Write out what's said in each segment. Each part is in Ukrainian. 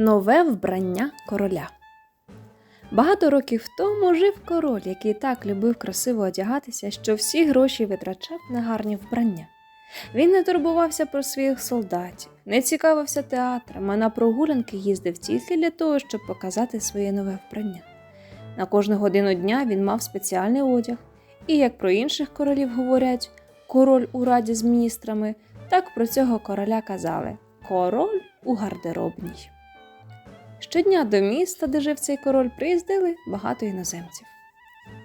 Нове вбрання короля. Багато років тому жив король, який так любив красиво одягатися, що всі гроші витрачав на гарні вбрання. Він не турбувався про своїх солдатів, не цікавився театрами, а на прогулянки їздив тільки для того, щоб показати своє нове вбрання. На кожну годину дня він мав спеціальний одяг, і як про інших королів говорять король у раді з міністрами, так про цього короля казали король у гардеробній. Щодня до міста, де жив цей король, приїздили багато іноземців.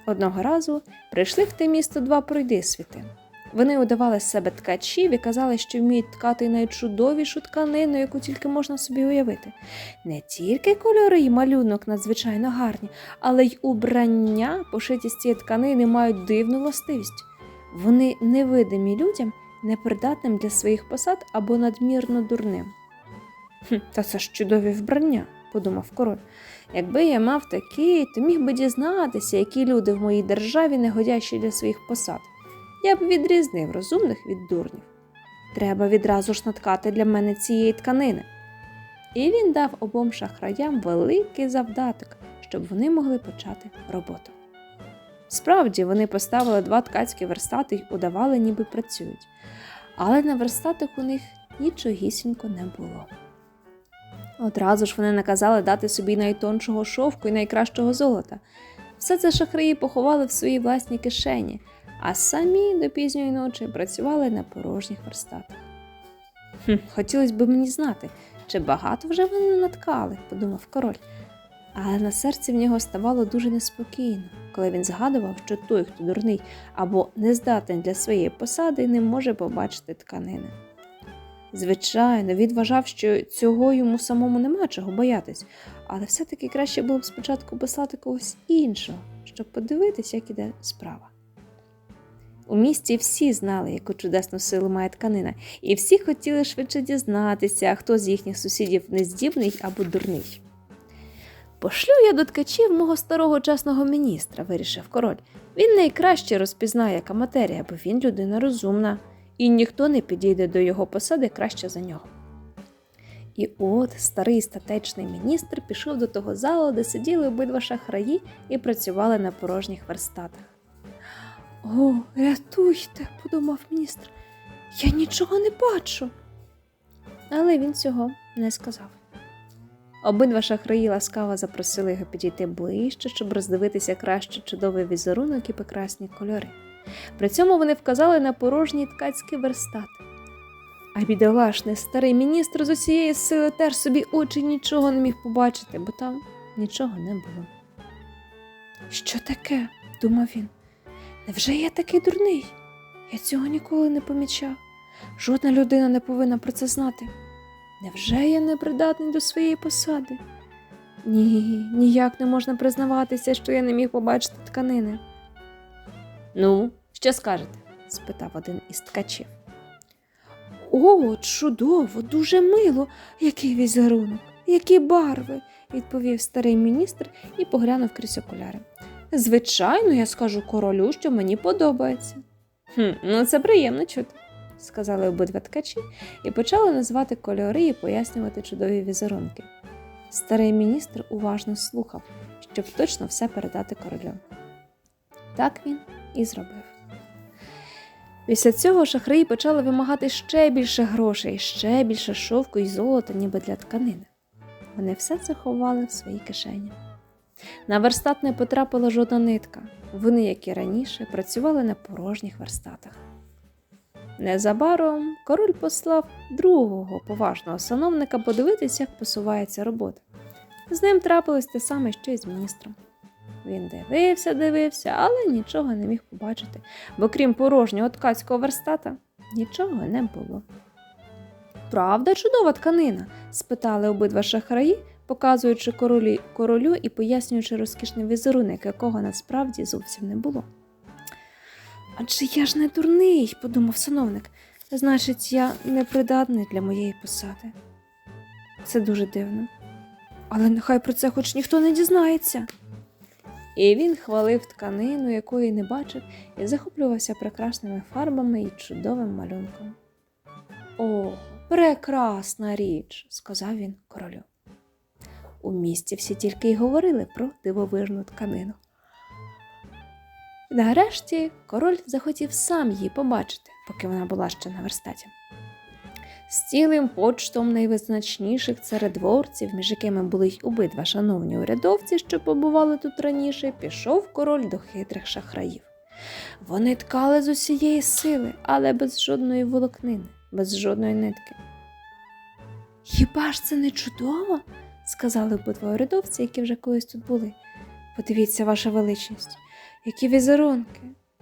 Одного разу прийшли в те місто два пройдисвіти. Вони удавали з себе ткачів і казали, що вміють ткати найчудовішу тканину, яку тільки можна собі уявити. Не тільки кольори й малюнок надзвичайно гарні, але й убрання, пошиті з цієї тканини, мають дивну властивість. Вони невидимі людям, непридатним для своїх посад або надмірно дурним. «Хм, Та це ж чудові вбрання, подумав король. Якби я мав такі, то міг би дізнатися, які люди в моїй державі негодящі для своїх посад. Я б відрізнив розумних від дурнів. Треба відразу ж наткати для мене цієї тканини. І він дав обом шахраям великий завдаток, щоб вони могли почати роботу. Справді, вони поставили два ткацькі верстати й удавали, ніби працюють, але на верстатах у них нічогісінько не було. Одразу ж вони наказали дати собі найтоншого шовку і найкращого золота. Все це шахраї поховали в своїй власній кишені, а самі до пізньої ночі працювали на порожніх верстатах. Хм, хотілося б мені знати, чи багато вже вони наткали, подумав король. Але на серці в нього ставало дуже неспокійно, коли він згадував, що той, хто дурний або нездатний для своєї посади, не може побачити тканини. Звичайно, він вважав, що цього йому самому нема чого боятись, але все-таки краще було б спочатку послати когось іншого, щоб подивитися, як іде справа. У місті всі знали, яку чудесну силу має тканина, і всі хотіли швидше дізнатися, хто з їхніх сусідів нездібний або дурний. Пошлю я до ткачів мого старого чесного міністра, вирішив король. Він найкраще розпізнає, яка матерія, бо він людина розумна, і ніхто не підійде до його посади краще за нього. І от старий статечний міністр пішов до того залу, де сиділи обидва шахраї і працювали на порожніх верстатах. О, рятуйте, подумав міністр, я нічого не бачу. Але він цього не сказав. Обидва шахраї ласкаво запросили його підійти ближче, щоб роздивитися краще чудовий візерунок і прекрасні кольори. При цьому вони вказали на порожній ткацький верстат. А бідолашний старий міністр з усієї сили теж собі очі нічого не міг побачити, бо там нічого не було. Що таке? думав він. Невже я такий дурний? Я цього ніколи не помічав. Жодна людина не повинна про це знати. Невже я не придатний до своєї посади? Ні, ніяк не можна признаватися, що я не міг побачити тканини. Ну, що скажете? спитав один із ткачів. О, чудово, дуже мило, який візерунок, які барви, відповів старий міністр і поглянув крізь окуляри. Звичайно, я скажу королю, що мені подобається. Хм, ну це приємно чути, сказали обидва ткачі і почали називати кольори і пояснювати чудові візерунки. Старий міністр уважно слухав, щоб точно все передати королю. Так він і зробив. Після цього шахраї почали вимагати ще більше грошей, ще більше шовку і золота, ніби для тканини. Вони все це ховали в своїй кишені. На верстат не потрапила жодна нитка. Вони, як і раніше, працювали на порожніх верстатах. Незабаром король послав другого поважного сановника подивитися, як посувається робота. З ним трапилось те саме, що й з міністром. Він дивився, дивився, але нічого не міг побачити, бо крім порожнього ткацького верстата нічого не було. Правда, чудова тканина? спитали обидва шахраї, показуючи королі, королю і пояснюючи розкішний візерунок, якого насправді зовсім не було. Адже я ж не дурний, подумав сановник. Значить, я непридатний для моєї посади. Це дуже дивно. Але нехай про це хоч ніхто не дізнається. І він хвалив тканину, якої не бачив, і захоплювався прекрасними фарбами і чудовим малюнком. О, прекрасна річ, сказав він королю. У місті всі тільки й говорили про дивовижну тканину. Нарешті король захотів сам її побачити, поки вона була ще на верстаті. З цілим почтом найвизначніших царедворців, між якими були й обидва шановні урядовці, що побували тут раніше, пішов король до хитрих шахраїв. Вони ткали з усієї сили, але без жодної волокнини, без жодної нитки. Хіба ж це не чудово? сказали обидва урядовці, які вже колись тут були. Подивіться, ваша величність, які візерунки,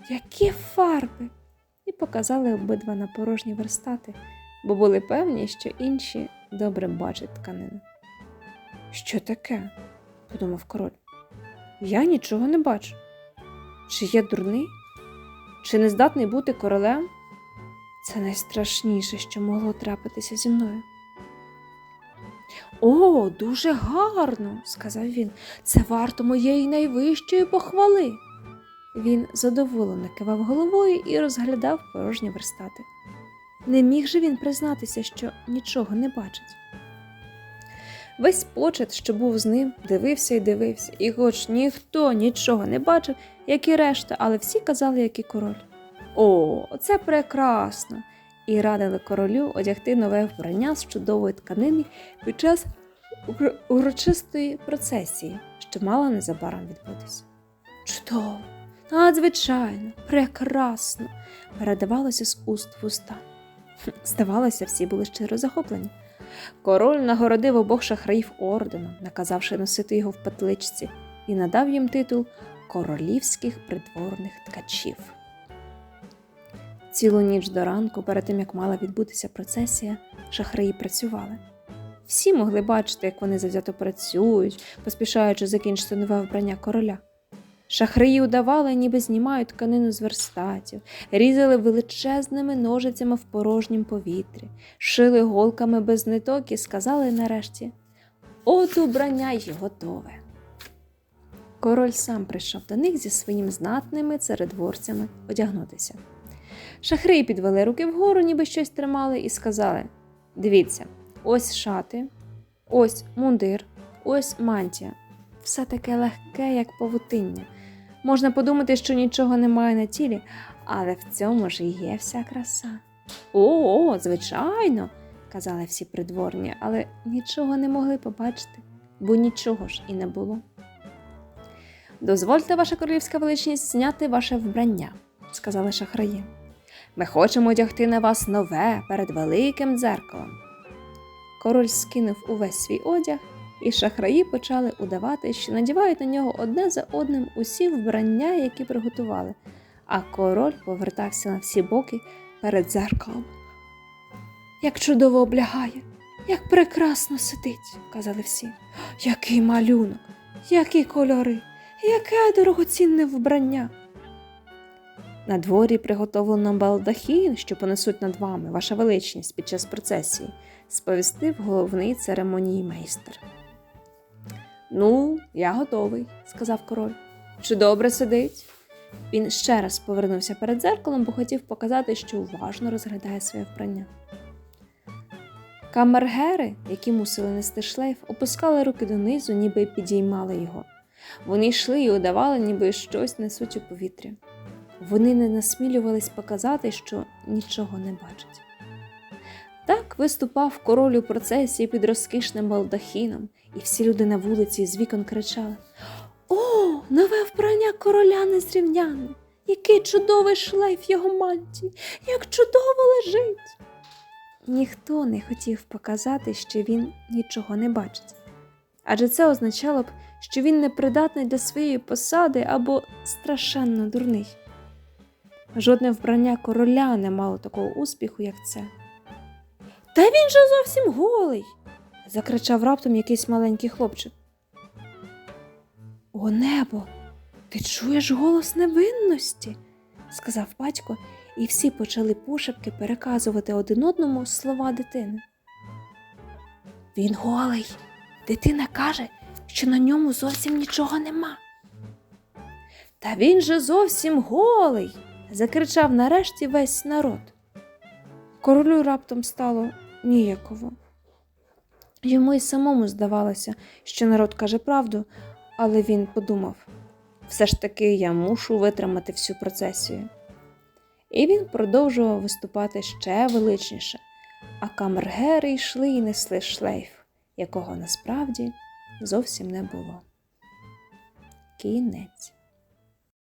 які фарби. І показали обидва на порожні верстати, бо були певні, що інші добре бачать тканину. Що таке? подумав король. Я нічого не бачу. Чи я дурний? Чи не здатний бути королем? Це найстрашніше, що могло трапитися зі мною. О, дуже гарно, сказав він. Це варто моєї найвищої похвали. Він задоволено кивав головою і розглядав порожні верстати. Не міг же він признатися, що нічого не бачить. Весь почет, що був з ним, дивився і дивився, і хоч ніхто нічого не бачив, як і решта, але всі казали, як і король. О, це прекрасно! І радили королю одягти нове вбрання з чудової тканини під час урочистої процесії, що мала незабаром відбутися. Чудово, надзвичайно, прекрасно, передавалося з уст в уста. Здавалося, всі були щиро захоплені. Король нагородив обох шахраїв орденом, наказавши носити його в петличці, і надав їм титул королівських придворних ткачів. Цілу ніч до ранку, перед тим як мала відбутися процесія, шахраї працювали. Всі могли бачити, як вони завзято працюють, поспішаючи закінчити нове вбрання короля. Шахраї удавали, ніби знімають тканину з верстатів, різали величезними ножицями в порожнім повітрі, шили голками без ниток і сказали нарешті: От убрання й готове. Король сам прийшов до них зі своїм знатними царедворцями одягнутися. Шахраї підвели руки вгору, ніби щось тримали, і сказали: Дивіться, ось шати, ось мундир, ось мантія. Все таке легке, як павутиння. Можна подумати, що нічого немає на тілі, але в цьому ж і є вся краса. О, звичайно, казали всі придворні, але нічого не могли побачити, бо нічого ж і не було. Дозвольте, ваша королівська величність, зняти ваше вбрання, сказали шахраї. Ми хочемо одягти на вас нове перед великим дзеркалом. Король скинув увесь свій одяг, і шахраї почали удавати, що надівають на нього одне за одним усі вбрання, які приготували, а король повертався на всі боки перед дзеркалом. Як чудово облягає, як прекрасно сидить, казали всі. Який малюнок, які кольори, яке дорогоцінне вбрання. На дворі приготовлено балдахін, що понесуть над вами, ваша величність, під час процесії, сповістив головний церемонії майстер. Ну, я готовий, сказав король. Чи добре сидить? Він ще раз повернувся перед дзеркалом, бо хотів показати, що уважно розглядає своє вбрання. Камергери, які мусили нести шлейф, опускали руки донизу, ніби підіймали його. Вони йшли і удавали, ніби щось несуть у повітрі. Вони не насмілювались показати, що нічого не бачать. Виступав король у процесії під розкішним балдахіном, і всі люди на вулиці з вікон кричали: О, нове вбрання короля незрівняне! Який чудовий шлейф його мантії! Як чудово лежить! Ніхто не хотів показати, що він нічого не бачить. Адже це означало б, що він непридатний для своєї посади або страшенно дурний. Жодне вбрання короля не мало такого успіху, як це. Та він же зовсім голий. закричав раптом якийсь маленький хлопчик. О небо, ти чуєш голос невинності, сказав батько, і всі почали пошепки переказувати один одному слова дитини. Він голий. Дитина каже, що на ньому зовсім нічого нема. Та він же зовсім голий. закричав нарешті весь народ. Королю раптом стало ніяково. Йому й самому здавалося, що народ каже правду, але він подумав все ж таки я мушу витримати всю процесію. І він продовжував виступати ще величніше, а камергери йшли і несли шлейф, якого насправді зовсім не було. Кінець.